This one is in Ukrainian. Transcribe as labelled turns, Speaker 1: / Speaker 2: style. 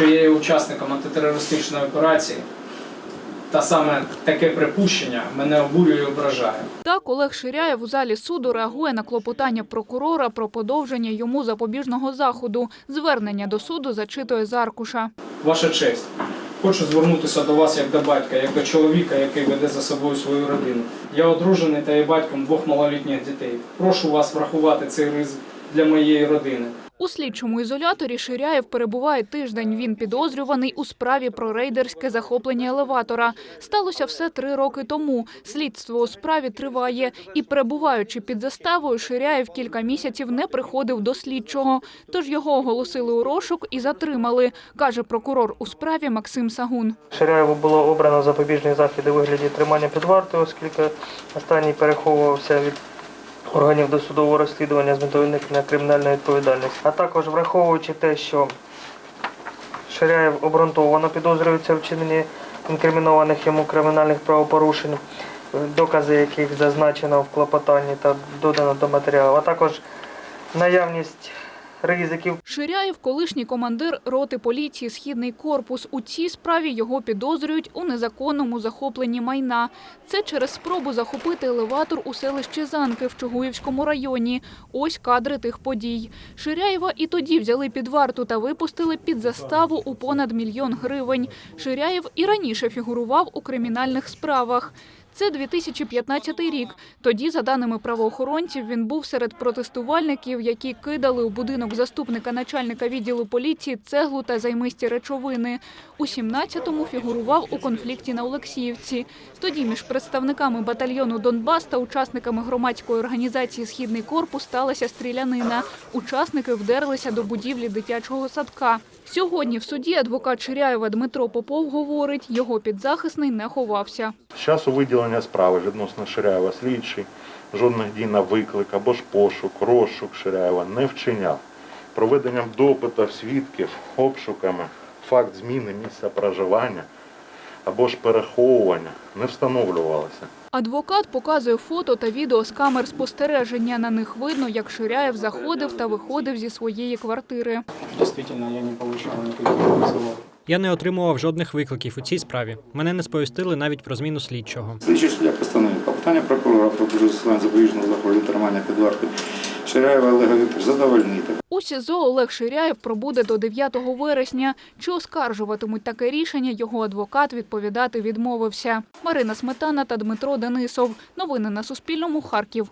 Speaker 1: що я є учасником антитерористичної операції, та саме таке припущення мене обурює і ображає.
Speaker 2: Так, Олег Ширяєв у залі суду реагує на клопотання прокурора про подовження йому запобіжного заходу. Звернення до суду зачитує з аркуша.
Speaker 1: Ваша честь, хочу звернутися до вас як до батька, як до чоловіка, який веде за собою свою родину. Я одружений та є батьком двох малолітніх дітей. Прошу вас врахувати цей ризик для моєї родини.
Speaker 2: У слідчому ізоляторі Ширяєв перебуває тиждень. Він підозрюваний у справі про рейдерське захоплення елеватора. Сталося все три роки тому. Слідство у справі триває. І перебуваючи під заставою, Ширяєв кілька місяців не приходив до слідчого. Тож його оголосили у розшук і затримали, каже прокурор у справі Максим Сагун.
Speaker 3: Ширяєву було обрано запобіжний захід у вигляді тримання під вартою, оскільки останній переховувався від органів досудового розслідування з метою уникнення кримінальної відповідальності. А також враховуючи те, що Ширяєв обґрунтовано підозрюється в вчиненні інкримінованих йому кримінальних правопорушень, докази яких зазначено в клопотанні та додано до матеріалу, а також наявність ризиків
Speaker 2: Ширяєв – колишній командир роти поліції «Східний корпус». У цій справі його підозрюють у незаконному захопленні майна. Це через спробу захопити елеватор у селищі Занки в Чугуївському районі. Ось кадри тих подій. Ширяєва і тоді взяли під варту та випустили під заставу у понад мільйон гривень. Ширяєв і раніше фігурував у кримінальних справах. Це 2015 рік. Тоді, за даними правоохоронців, він був серед протестувальників, які кидали у будинок заступника начальника відділу поліції цеглу та займисті речовини. У 17-му фігурував у конфлікті на Олексіївці. Тоді між представниками батальйону Донбас та учасниками громадської організації Східний корпус сталася стрілянина. Учасники вдерлися до будівлі дитячого садка. Сьогодні в суді адвокат Ширяєва Дмитро Попов говорить, його підзахисний не ховався.
Speaker 4: З часу виділення справи відносно Ширяєва слідчий жодних дій на виклик або ж пошук, розшук Ширяєва не вчиняв. Проведенням допитів свідків, обшуками, факт зміни місця проживання або ж переховування не встановлювалося.
Speaker 2: Адвокат показує фото та відео з камер спостереження. На них видно, як Ширяєв заходив та виходив зі своєї квартири.
Speaker 1: Дійсно, я не отримав ніяких визовів.
Speaker 5: Я не отримував жодних викликів у цій справі. Мене не сповістили навіть про зміну слідчого.
Speaker 6: Слідчий суддя постановив клопотання прокурора про застосування запобіжного заходу тримання під вартою Ширяєва Олега Вікторовича задовольнити.
Speaker 2: У СІЗО Олег Ширяєв пробуде до 9 вересня. Чи оскаржуватимуть таке рішення, його адвокат відповідати відмовився. Марина Сметана та Дмитро Денисов. Новини на Суспільному. Харків.